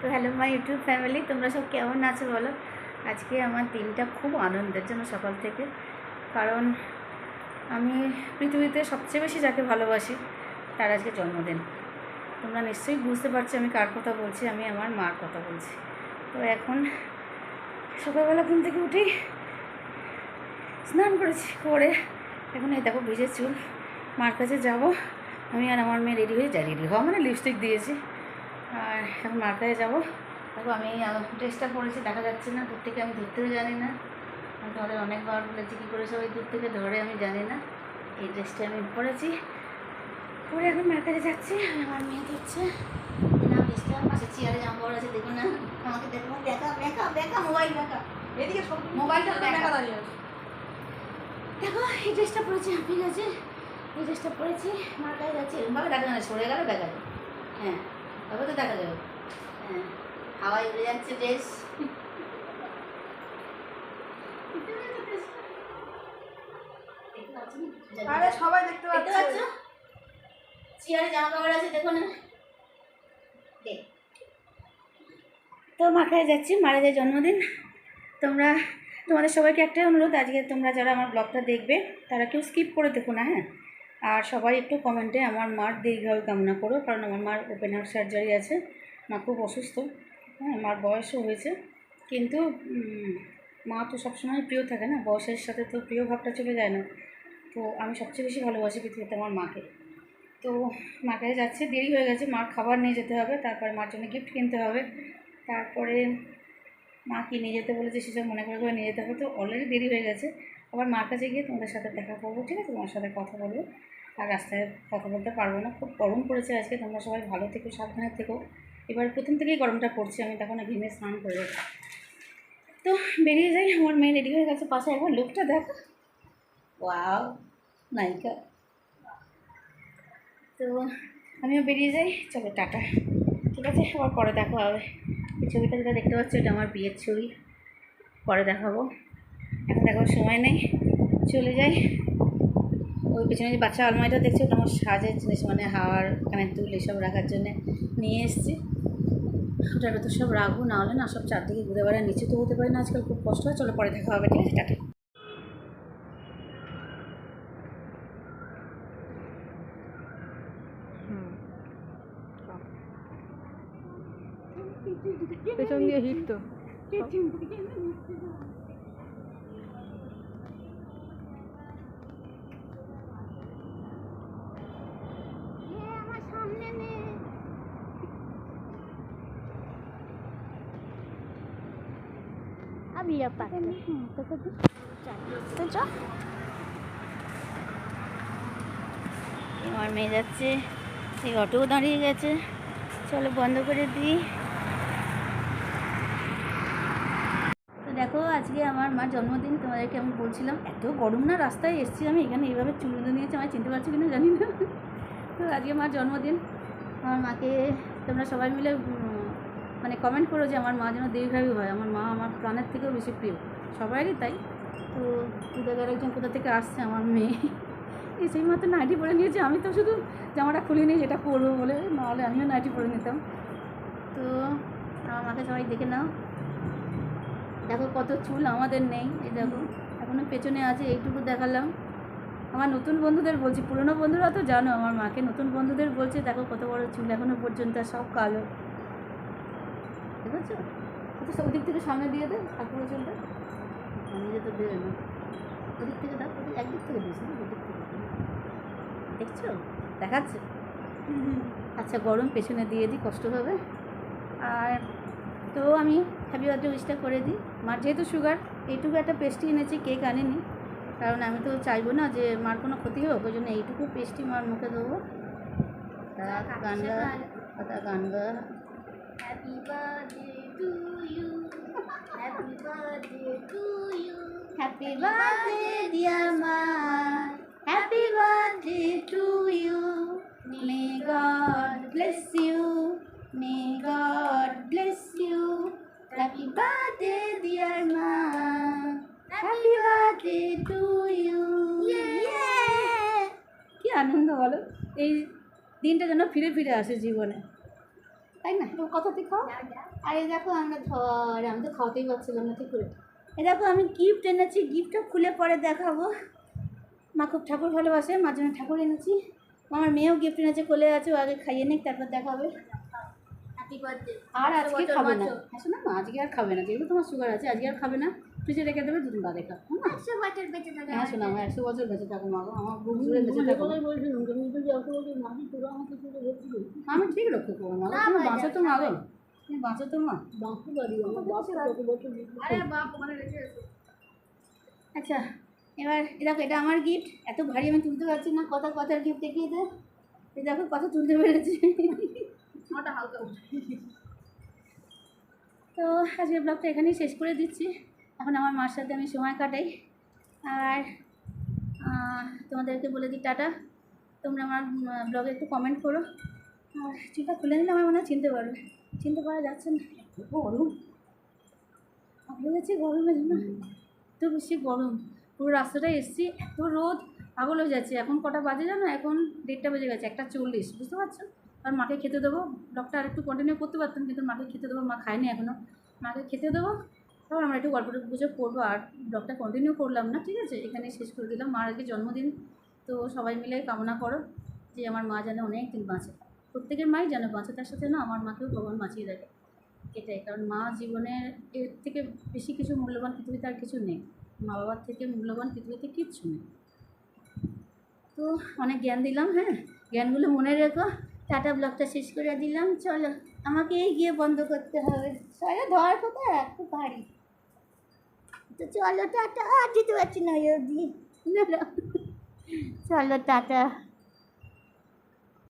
তো hello my YouTube family তোমরা সব কেমন আছো বলো? আজকে আমার দিনটা খুব আনন্দের জন্য সকাল থেকে। কারণ আমি পৃথিবীতে সবচেয়ে বেশি যাকে ভালোবাসি, তার আজকে জন্মদিন। তোমরা নিশ্চয়ই বুঝতে পারছ আমি কার কথা বলছি, আমি আমার মার কথা বলছি। তো এখন সকালবেলা ঘুম থেকে উঠেই স্নান করেছি, করে এখন এই দেখো ভিজে চুল, মার কাছে যাব। আমি আর আমার মেয়ে রেডি হয়ে যাই রেডি হওয়া মানে লিপস্টিক দিয়েছি। আর এখন মার কাছে যাব। দেখো আমি ড্রেসটা পরেছি দেখা যাচ্ছে না দূর থেকে আমি ধরতেও জানি না। আমি তোমাদের অনেকবার বলেছি কী করে সবাই দূর থেকে ধরে আমি জানি না। এই ড্রেসটা আমি পরেছি। পরে এখন মার কাছে যাচ্ছি আর আমার মেয়ে দিচ্ছে না ড্রেসটা পাশে চেয়ারে জামা পড়া আছে দেখুন না। আমাকে দেখো দেখা দেখা দেখা মোবাইল দেখা। এদিকে মোবাইলটা দেখা। দেখা। দাঁড়িয়ে দেখো এই ড্রেসটা পরেছি ঠিক আছে এই ড্রেসটা পরেছি মার কাছে যাচ্ছি। এরকমভাবে দেখা যায় না সরে গেলে দেখা যায় হ্যাঁ। তবে তো দেখা যাবে। হ্যাঁ। হাওয়ায় উড়ে যাচ্ছে ড্রেস আরে সবাই দেখতে পাচ্ছে। চেয়ারে জামা কাপড় আছে দেখো না। দেখ। তো মাখায় যাচ্ছি জন্মদিন। তোমরা তোমাদের সবাইকে একটাই অনুরোধ আজকে তোমরা যারা আমার ব্লগটা দেখবে তারা কেউ স্কিপ করে দেখো না হ্যাঁ? আর সবাই একটু কমেন্টে আমার মার দীর্ঘায়ু কামনা করো, কারণ আমার মার ওপেন হার্ট সার্জারি আছে। মা খুব অসুস্থ হ্যাঁ মার বয়সও হয়েছে। কিন্তু মা তো সবসময় প্রিয় থাকে না, বয়সের সাথে তো প্রিয় ভাবটা চলে যায় না। তো আমি সবচেয়ে বেশি ভালোবাসি পৃথিবীতে আমার মাকে। তো মার কাছে যাচ্ছে, দেরি হয়ে গেছে, মার খাবার নিয়ে যেতে হবে, তারপরে মার জন্য গিফট কিনতে হবে। তারপরে মা কি নিয়ে যেতে বলেছে সেসব মনে করে করে নিয়ে যেতে হবে, তো অলরেডি দেরি হয়ে গেছে। আবার মার কাছে গিয়ে তোমাদের সাথে দেখা করব, ঠিক আছে? তোমার সাথে কথা বলব। আর রাস্তায় কথা বলতে পারব না। খুব গরম পড়েছে আজকে, তোমরা সবাই ভালো থেকো, সাবধানে থেকো। এবার প্রথম থেকেই গরমটা পড়ছে, আমি তখন ঘিমে স্নান করে যাচ্ছি তো বেরিয়ে যাই, আমার মেয়ে রেডি হয়ে গেছে পাশে। একবার লুকটা দেখো। ওয়াও, নায়িকা। তো আমিও বেরিয়ে যাই। চলো, টাটা। ঠিক আছে, আবার পরে দেখা হবে। এই ছবিটা যেটা দেখতে পাচ্ছ ওটা আমার বিয়ের ছবি। পরে দেখাবো। এখন দেখার সময় নেই। চলে যাই। ওই পেছনে যে বাচ্চা আলমারিটা দেখছি ওটা আমার সাজের জিনিস মানে হাওয়ার কানের দুল এসব রাখার জন্য নিয়ে এসেছি। ওটার তো সব রাখব না হলে না সব চারদিকে ঘুরে বেড়ায় নিচে তো হতে পারে না আজকাল খুব কষ্ট হয়। চলো পরে দেখা হবে ঠিক আছে টাটা। পেছন দিয়ে হিট তো। আমি আমার মেয়ে যাচ্ছে। এই অটোও দাঁড়িয়ে গেছে। চলো বন্ধ করে দিই। তো দেখো আজকে আমার মার জন্মদিন। তোমাদেরকে আমি বলছিলাম এত গরম না রাস্তায় এসেছি আমি। এখানে এইভাবে চুল নিয়েছি আমার চিনতে পারছি কিনা জানি না। তো আজকে মার জন্মদিন। আমার মাকে তোমরা সবাই মিলে মানে কমেন্ট করো যে আমার মা যেন দীর্ঘায়ু হয়। আমার মা আমার প্রাণের থেকেও বেশি প্রিয়। সবারই তাই। তো দুদাগার একজন কোথা থেকে আসছে? আমার মেয়ে। সেই মাত্র নাইটি পরে নিয়েছে। আমি তো শুধু জামাটা খুলিনি যেটা পরবো বলে। নাহলে আমিও নাইটি পরে নিতাম। তো আমার মাকে সবাই দেখে নাও। দেখো কত চুল আমাদের নেই। এই দেখো এখনও পেছনে আছে, এইটুকু দেখালাম। আমার নতুন বন্ধুদের বলছি, পুরনো বন্ধুরা তো জানো, আমার মাকে নতুন বন্ধুদের বলছে, দেখো কত বড় চুল এখনও পর্যন্ত, সব কালো। দেখেছ একটু সব দিক থেকে সামনে দিয়ে দে ঠাকুর চুলটা আমি যেতে দেবে না ওদিক থেকে দাও ওদিক একদিক থেকে দিস না ওদিক থেকে দেখছ? দেখাচ্ছে? আচ্ছা গরম পেছনে দিয়ে দিই কষ্ট হবে। আর তো আমি হ্যাপি বার্থডে উইশটা করে দিই। মার যেহেতু সুগার এইটুকু একটা পেস্ট্রি এনেছি কেক আনিনি। কারণ আমি তো চাইব না যে মার কোনো ক্ষতি হোক ওই জন্য এইটুকু পেস্ট্রি মার মুখে দেবো। তা গান গা তা গান গা Happy birthday to you. Happy birthday to you. Happy birthday dear মা happy birthday to you may God bless you may God bless you happy birthday dear মা হ্যাপি বার্থডে টু ইউ কি আনন্দ বলো? এই দিনটা যেন ফিরে ফিরে আসে জীবনে। তাই না? এবার কথা তুই খাও। আরে দেখো আমরা ধর আমি তো খাওয়াতেই পারছিলাম না ঠিক করে এ দেখো আমি গিফট এনেছি গিফটটা খুলে পরে দেখাবো। মা খুব ঠাকুর ভালোবাসে মার জন্য ঠাকুর এনেছি। আমার মেয়েও গিফট এনেছে কোলে আছে ও আগে খাইয়ে নিক তারপর দেখাবে। হ্যাপি বার্থডে আর আজকে খাবে না। হ্যাঁ শোনো না আজকে আর খাবে না যেহেতু তোমার সুগার আছে আজকে আর খাবে না। ফ্রিজে রেখে দেবে দুদিন বাদে খাও হ্যাঁ না? একশো বছর বেঁচে হ্যাঁ শোনো আমার একশো বছর বেঁচে থাকো মা আমার বুক জুড়ে বেঁচে থাকো। আমি ঠিক রক্ষা করব মা তুমি বাঁচো তো মা গো তুমি বাঁচো তো মা আচ্ছা এবার এ দেখো এটা আমার গিফট এত ভারী আমি তুলতে পারছি না। কথা কথার গিফট দেখিয়ে দে। এই দেখো কত তুলতে পেরেছি। হালকা তো আজকের ব্লগটা এখানেই শেষ করে দিচ্ছি। এখন আমার মার সাথে আমি সময় কাটাই। আর তোমাদেরকে বলে দিই টাটা। তোমরা আমার ব্লগে একটু কমেন্ট করো। আর চিন্তা খুলে নিলে আমার মনে হয় চিনতে পারবে। চিনতে পারা যাচ্ছে না। এত গরম। ভালো গেছে গরমের জন্য এত বেশি গরম। পুরো রাস্তাটায় এসছি এত রোদ পাগল হয়ে যাচ্ছে। এখন কটা বাজে জানো? এখন দেড়টা বেজে গেছে একটা চল্লিশ বুঝতে পারছ? আর মাকে খেতে দেবো। ডক্টর আর একটু কন্টিনিউ করতে পারতাম কিন্তু মাকে খেতে দেবো মা খায়নি এখনও মাকে খেতে দেবো। তারপর আমরা একটু গল্প গুজব করব। আর ব্লগটা কন্টিনিউ করলাম না ঠিক আছে? এখানে শেষ করে দিলাম। মার আগে জন্মদিন। তো সবাই মিলে কামনা করো যে আমার মা যেন অনেক দিন বাঁচে। প্রত্যেকের মাই যেন বাঁচে, তার সাথে না আমার মাকেও ভগবান বাঁচিয়ে রাখে। এটাই, কারণ মা জীবনের এর থেকে বেশি কিছু মূল্যবান পৃথিবীতে আর কিছু নেই। মা বাবার থেকে মূল্যবান পৃথিবীতে কিচ্ছু নেই। তো অনেক জ্ঞান দিলাম হ্যাঁ? জ্ঞানগুলো মনে রেখো। টাটা ব্লগটা শেষ করে দিলাম। চলো, আমাকে এই গিয়ে বন্ধ করতে হবে। চলো ধর কোথায়? একটু পারি তো চলো, টাটা। আর দিতে পারছি না চলো, টাটা।